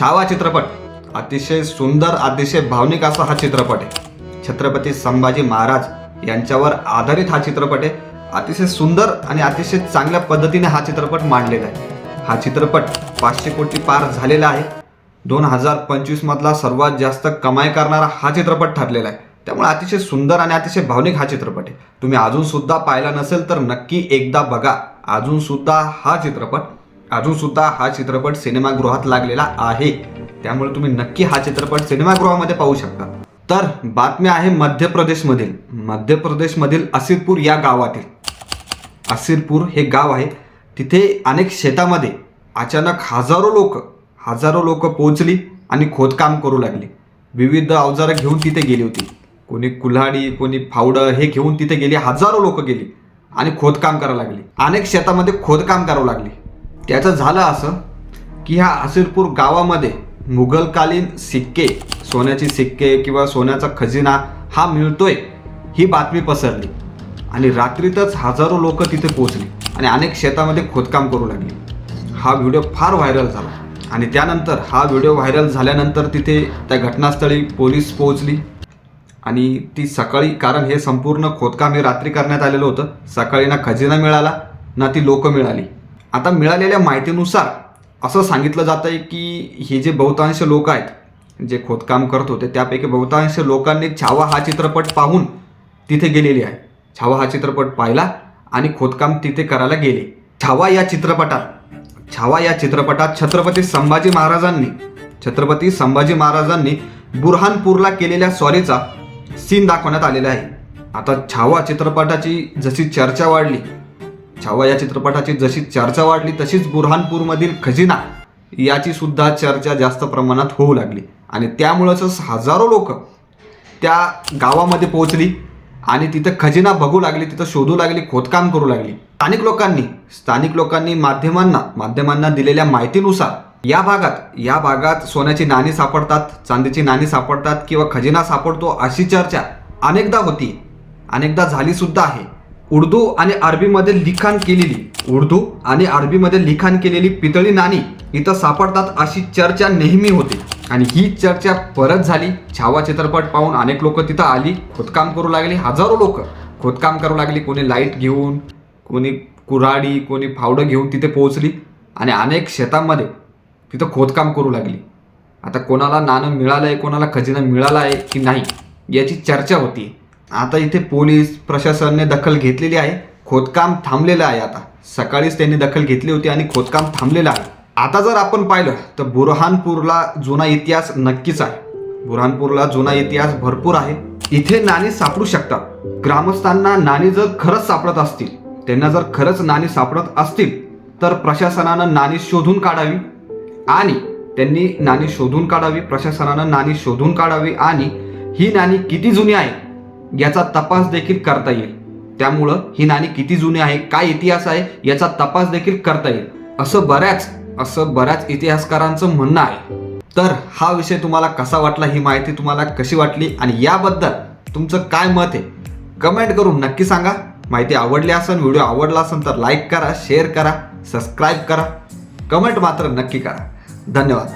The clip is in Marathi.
छावा चित्रपट. अतिशय सुंदर अतिशय भावनिक असा हा चित्रपट आहे. छत्रपती संभाजी महाराज यांच्यावर आधारित हा चित्रपट आहे. अतिशय सुंदर आणि अतिशय चांगल्या पद्धतीने हा चित्रपट मांडलेला आहे. हा चित्रपट पाचशे कोटी पार झालेला आहे. दोन हजार पंचवीसमधला सर्वात जास्त कमाई करणारा हा चित्रपट ठरलेला आहे. त्यामुळे अतिशय सुंदर आणि अतिशय भावनिक हा चित्रपट आहे. तुम्ही अजूनसुद्धा पाहिला नसेल तर नक्की एकदा बघा. अजूनसुद्धा हा चित्रपट अजून सुद्धा हा चित्रपट सिनेमागृहात लागलेला आहे. त्यामुळे तुम्ही नक्की हा चित्रपट सिनेमागृहामध्ये पाहू शकता. तर बातमी आहे मध्य प्रदेशमधील मध्य प्रदेशमधील असिरपूर या गावातील. असिरपूर हे गाव आहे. तिथे अनेक शेतामध्ये अचानक हजारो लोक हजारो लोक पोहोचली आणि खोदकाम करू लागली. विविध अवजारं घेऊन तिथे गेली होती. कोणी कुल्हाडी कोणी फावडं हे घेऊन तिथे गेली. हजारो लोक गेली आणि खोदकाम करायला लागली. अनेक शेतामध्ये खोदकाम करावं लागली. त्याचं झालं असं की ह्या असिरपूर गावामध्ये मुघलकालीन सिक्के सोन्याचे सिक्के किंवा सोन्याचा खजिना हा मिळतोय ही बातमी पसरली. आणि रात्रीतच हजारो लोक तिथे पोहोचली आणि अनेक शेतामध्ये खोदकाम करू लागली. हा व्हिडिओ फार व्हायरल झाला. आणि त्यानंतर हा व्हिडिओ व्हायरल झाल्यानंतर तिथे त्या घटनास्थळी पोलीस पोहोचली. आणि ती सकाळी कारण हे संपूर्ण खोदकाम हे रात्री करण्यात आलेलं होतं सकाळी ना खजिना मिळाला ना ती लोकं मिळाली. आता मिळालेल्या माहितीनुसार असं सांगितलं जातं आहे की हे जे बहुतांश लोक आहेत जे खोदकाम करत होते त्यापैकी बहुतांश लोकांनी छावा हा चित्रपट पाहून तिथे गेलेली आहे. छावा हा चित्रपट पाहिला आणि खोदकाम तिथे करायला गेले. छावा या चित्रपटात छावा या चित्रपटात छत्रपती संभाजी महाराजांनी छत्रपती संभाजी महाराजांनी बुरहानपूरला केलेल्या स्वारीचा सीन दाखवण्यात आलेला आहे. आता छावा चित्रपटाची जशी चर्चा वाढली छावा या चित्रपटाची जशी चर्चा वाढली तशीच बुरहानपूरमधील खजिना याची सुद्धा चर्चा जास्त प्रमाणात होऊ लागली. आणि त्यामुळंच हजारो लोक त्या गावामध्ये पोहोचली आणि तिथं खजिना बघू लागली तिथं शोधू लागली खोदकाम करू लागली. स्थानिक लोकांनी स्थानिक लोकांनी माध्यमांना माध्यमांना दिलेल्या माहितीनुसार या भागात या भागात सोन्याची नाणी सापडतात चांदीची नाणी सापडतात किंवा खजिना सापडतो अशी चर्चा अनेकदा होती. अनेकदा झाली सुद्धा आहे. उर्दू आणि अरबीमध्ये लिखाण केलेली उर्दू आणि अरबीमध्ये लिखाण केलेली पितळी नाणी इथं सापडतात अशी चर्चा नेहमी होती. आणि ही चर्चा परत झाली. छावा चित्रपट पाहून अनेक लोक तिथं आली. खोदकाम करू लागली. हजारो लोक खोदकाम करू लागली. कोणी लाइट घेऊन कोणी कुऱ्हाडी कोणी फावडं घेऊन तिथे पोहोचली. आणि अनेक शेतांमध्ये तिथं खोदकाम करू लागली. आता कोणाला नाणं मिळालं आहे कोणाला खजिना मिळाला आहे की नाही याची चर्चा होती. आता इथे पोलीस प्रशासनाने दखल घेतलेली आहे. खोदकाम थांबलेलं आहे आता. सकाळीच त्यांनी दखल घेतली होती आणि खोदकाम थांबलेलं आहे. आता जर आपण पाहिलं तर बुरहानपूरला जुना इतिहास नक्कीच आहे. बुरहानपूरला जुना इतिहास भरपूर आहे. इथे नाणी सापडू शकतात. ग्रामस्थांना नाणी जर खरंच सापडत असतील त्यांना जर खरंच नाणी सापडत असतील तर प्रशासनानं नाणी शोधून काढावी आणि त्यांनी नाणी शोधून काढावी प्रशासनानं नाणी शोधून काढावी आणि ही नाणी किती जुनी आहे याचा तपास देखील करता येईल. त्यामुळं ही नाणी किती जुनी आहे काय इतिहास आहे याचा तपास देखील करता येईल. असं बऱ्याच असं बऱ्याच इतिहासकारांचं म्हणणं आहे. तर हा विषय तुम्हाला कसा वाटला ही माहिती तुम्हाला कशी वाटली आणि याबद्दल तुमचं काय मत आहे कमेंट करून नक्की सांगा. माहिती आवडली असेल व्हिडिओ आवडला असेल तर लाईक करा शेअर करा सबस्क्राईब करा. कमेंट मात्र नक्की करा. धन्यवाद.